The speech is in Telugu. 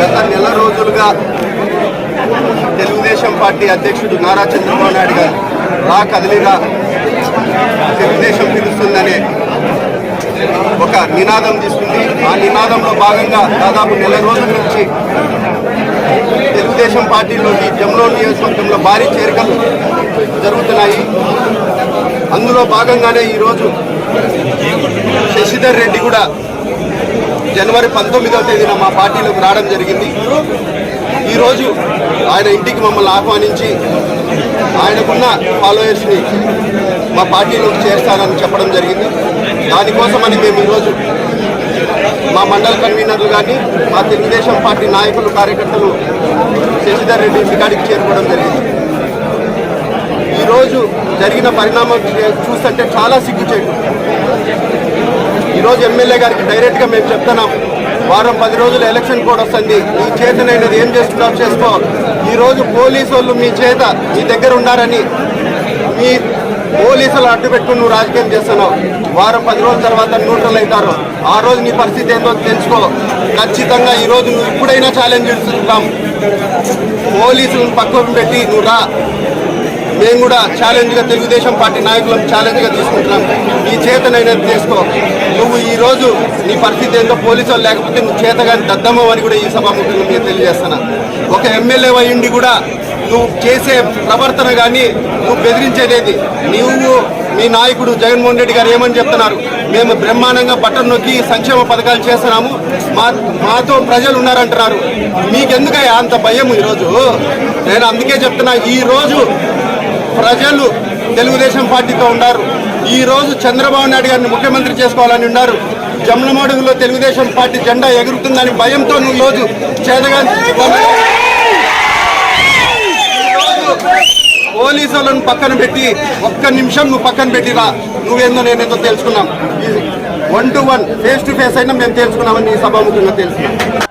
గత నెల రోజులుగా తెలుగుదేశం పార్టీ అధ్యక్షుడు నారా చంద్రబాబు నాయుడు గారు రా కదిలిరా తెలుగుదేశం పిలుస్తుందనే ఒక నినాదం తీసుకుంది. ఆ నినాదంలో భాగంగా దాదాపు నెల రోజుల నుంచి తెలుగుదేశం పార్టీలోని జమ్లో నియోజకవర్గంలో భారీ చేరికలు జరుగుతున్నాయి. అందులో భాగంగానే ఈరోజు శశిధర్ రెడ్డి కూడా జనవరి పంతొమ్మిదవ తేదీన మా పార్టీలోకి రావడం జరిగింది. ఈరోజు ఆయన ఇంటికి మమ్మల్ని ఆహ్వానించి ఆయనకున్న ఫాలోయర్స్ని మా పార్టీలోకి చేస్తానని చెప్పడం జరిగింది. దానికోసమని మేము ఈరోజు మా మండల కన్వీనర్లు కానీ మా తెలుగుదేశం పార్టీ నాయకులు కార్యకర్తలు శశిధర్ రెడ్డి ఇంటికాడికి చేరుకోవడం జరిగింది. ఈరోజు జరిగిన పరిణామం చూస్తుంటే చాలా సిగ్గుచేటు. ఈరోజు ఎమ్మెల్యే గారికి డైరెక్ట్గా మేము చెప్తున్నాం వారం పది రోజులు ఎలక్షన్ కూడా వస్తుంది మీ చేతనైనది ఏం చేస్తున్నావు చేసుకో. ఈరోజు పోలీసు వాళ్ళు మీ చేత మీ దగ్గర ఉన్నారని మీ పోలీసులు అడ్డు పెట్టుకుని నువ్వు రాజకీయం చేస్తున్నావు. వారం పది రోజుల తర్వాత న్యూట్రల్ అవుతారు. ఆ రోజు నీ పరిస్థితి ఏంటో తెలుసుకో. ఖచ్చితంగా ఈరోజు నువ్వు ఇప్పుడైనా ఛాలెంజ్ ఇస్తున్నాం పోలీసులను పక్కన పెట్టి నువ్వు రా. మేము కూడా ఛాలెంజ్గా తెలుగుదేశం పార్టీ నాయకులను ఛాలెంజ్గా తీసుకుంటున్నాం. ఈ చేతనైనది చేసుకో. ఈరోజు ఈ రోజు నీ పరిస్థితి ఏంటో పోలీసు వాళ్ళు లేకపోతే నువ్వు చేతగాని దద్దమ్మవు అని కూడా ఈ సభాముఖంగా నేను తెలియజేస్తున్నా. ఒక ఎమ్మెల్యే అయ్యిండి కూడా నువ్వు చేసే ప్రవర్తన కానీ నువ్వు బెదిరించేదేది? నువ్వు మీ నాయకుడు జగన్మోహన్ రెడ్డి గారు ఏమని చెప్తున్నారు? మేము బ్రహ్మాండంగా బట్టలు నొక్కి సంక్షేమ పథకాలు చేస్తున్నాము. మా మాతో ప్రజలు ఉన్నారంటున్నారు. మీకెందుకయ్యా అంత భయం ఈరోజు? నేను అందుకే చెప్తున్నా ఈ రోజు ప్రజలు తెలుగుదేశం పార్టీతో ఉన్నారు. ఈరోజు చంద్రబాబు నాయుడు గారిని ముఖ్యమంత్రి చేసుకోవాలని ఉన్నారు. జమ్లమడుగులో తెలుగుదేశం పార్టీ జెండా ఎగురుతుందని భయంతో నువ్వు ఈ రోజు చేతగా పోలీసులను పక్కన పెట్టి ఒక్క నిమిషం నువ్వు పక్కన పెట్టిరా. నువ్వేందో నేనేదో తెలుసుకున్నాం. One to one face to face అయినా మేము తెలుసుకున్నామని సభాముఖంగా తెలుసుకున్నాం.